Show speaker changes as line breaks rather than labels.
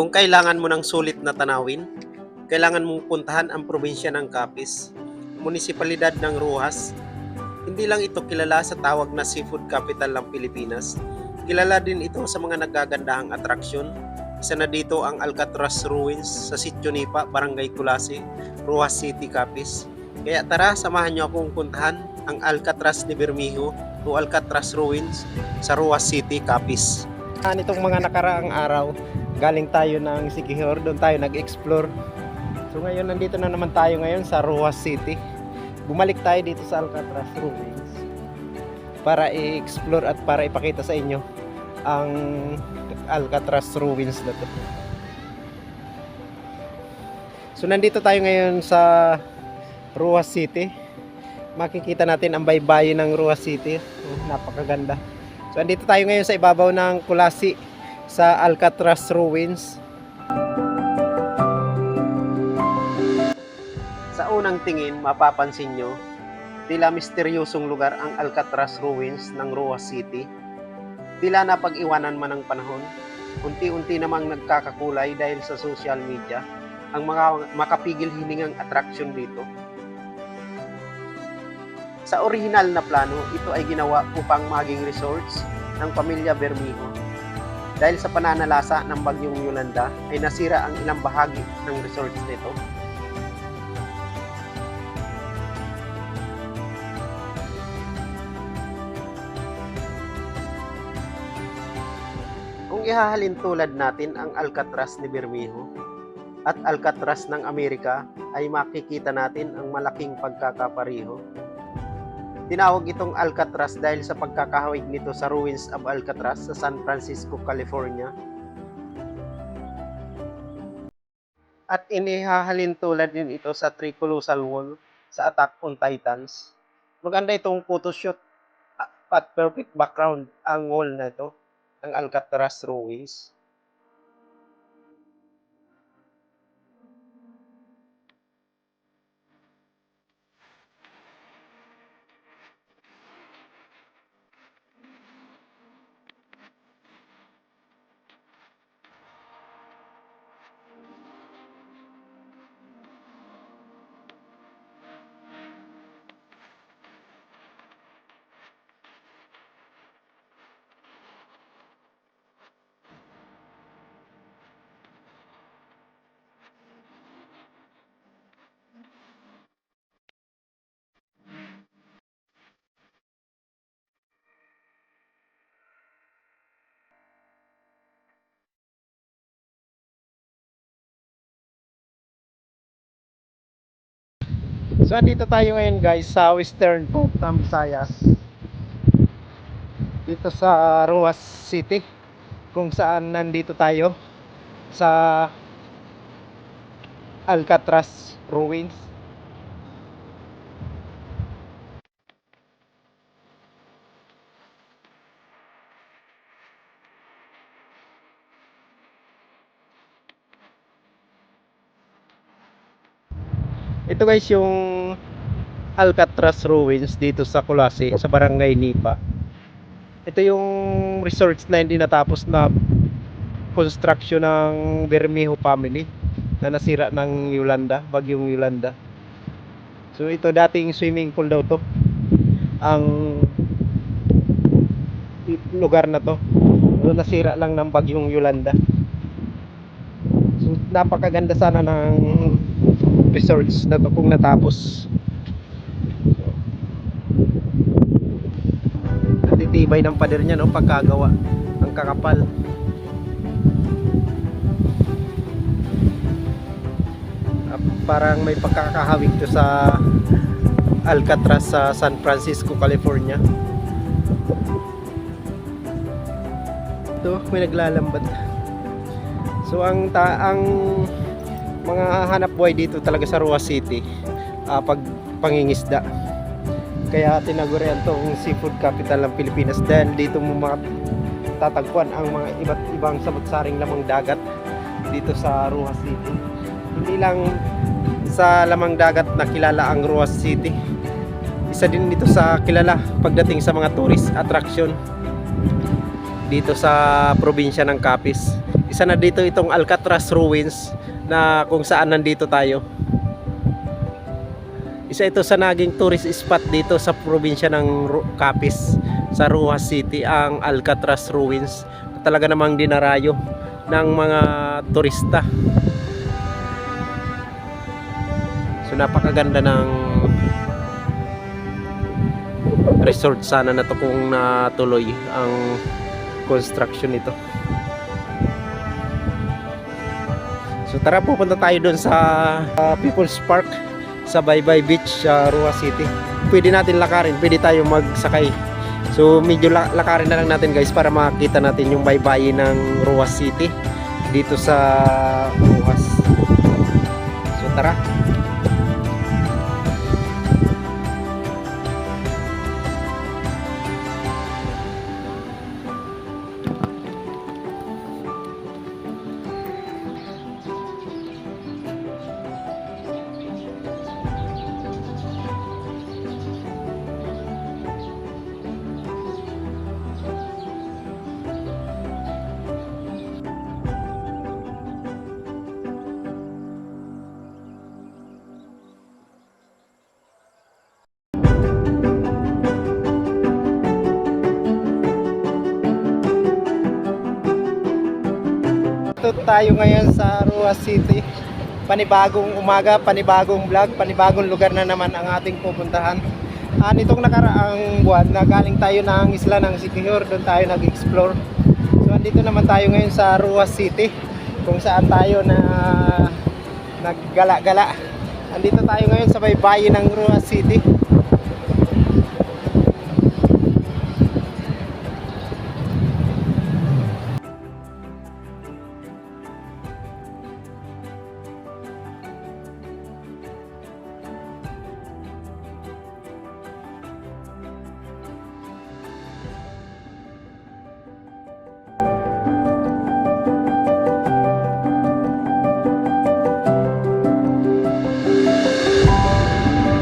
Kung kailangan mo ng sulit na tanawin, kailangan mong puntahan ang probinsya ng Capiz, munisipalidad ng Rojas. Hindi lang ito kilala sa tawag na seafood capital ng Pilipinas, kilala din ito sa mga nagagandahang atraksyon. Isa na dito ang Alcatraz Ruins sa Sitio Nipa, Barangay Kulasi, Rojas City, Capiz. Kaya tara, samahan niyo akong puntahan ang Alcatraz ni Bermejo o Alcatraz Ruins sa Rojas City, Capiz. Nitong mga nakaraang araw, galing tayo ng Siquijor, doon tayo nag-explore. So ngayon nandito na naman tayo ngayon sa Rojas City. Bumalik tayo dito sa Alcatraz Ruins para i-explore at para ipakita sa inyo ang Alcatraz Ruins na to. So nandito tayo ngayon sa Rojas City. Makikita natin ang baybayin ng Rojas City. Oh, napakaganda. So andito tayo ngayon sa ibabaw ng Kulasi sa Alcatraz Ruins. Sa unang tingin, mapapansin nyo, tila misteryosong lugar ang Alcatraz Ruins ng Rojas City. Tila napag-iwanan man ng panahon, unti-unti namang nagkakakulay dahil sa social media ang mga makapigil hiningang atraksyon dito. Sa orihinal na plano, ito ay ginawa upang maging resorts ng pamilya Bermejo. Dahil sa pananalasa ng bagyong Yolanda ay nasira ang ilang bahagi ng resorts nito. Kung ihahalin tulad natin ang Alcatraz ni Bermejo at Alcatraz ng Amerika ay makikita natin ang malaking pagkakapareho. Tinawag itong Alcatraz dahil sa pagkakahawig nito sa ruins of Alcatraz sa San Francisco, California. At inihahalin tulad din ito sa Three Colossal Wall sa Attack on Titans. Maganda itong photoshoot at perfect background ang wall na ito ng Alcatraz Ruins. So andito tayo ngayon guys sa Western Port ng Visayas. Dito sa Roas City kung saan nandito tayo sa Alcatraz Ruins. Ito guys yung Alcatraz Ruins dito sa Kulasi, sa Barangay Nipa. Ito yung resorts na hindi natapos na construction ng Bermejo family na nasira ng Yolanda, bagyong Yolanda. So ito dating swimming pool daw to. Ang lugar na to. So, nasira lang ng bagyong Yolanda. So napakaganda sana ng resorts na to kung natapos. Natitibay ng pader niya no pagkagawa. Ang kakapal. Parang may pagkakahawig to sa Alcatraz sa San Francisco, California. Ito, may naglalambat. So ang ta ang mga hanap buhay dito talaga sa Roa City ah, pag pangingisda kaya tinagurian tong seafood capital ng Pilipinas dahil dito mo matatagpuan ang mga iba't ibang sabot-saring lamang dagat dito sa Roa City hindi lang sa lamang dagat na kilala ang Roa City isa din dito sa kilala pagdating sa mga tourist attraction dito sa probinsya ng Capiz Isa na dito itong Alcatraz Ruins na kung saan nandito tayo. Isa ito sa naging tourist spot dito sa probinsya ng Capiz sa Rojas City, ang Alcatraz Ruins. Talaga namang dinarayo ng mga turista. So napakaganda ng resort sana na to kung natuloy ang construction nito. So tara pupunta tayo doon sa uh, People's Park sa Baybay Beach sa Roa City. Pwede natin lakarin, pwede tayo magsakay. So medyo la- lakarin na lang natin guys para makita natin yung baybayin ng Roa City dito sa Roas. So tara. Ito tayo ngayon sa Roa City. Panibagong umaga, panibagong vlog, panibagong lugar na naman ang ating pupuntahan. Ah, nitong nakaraang buwan, na galing tayo ng isla ng Siquijor, doon tayo nag-explore. So, andito naman tayo ngayon sa Roa City, kung saan tayo na naggala-gala. Andito tayo ngayon sa baybayin ng Roa City.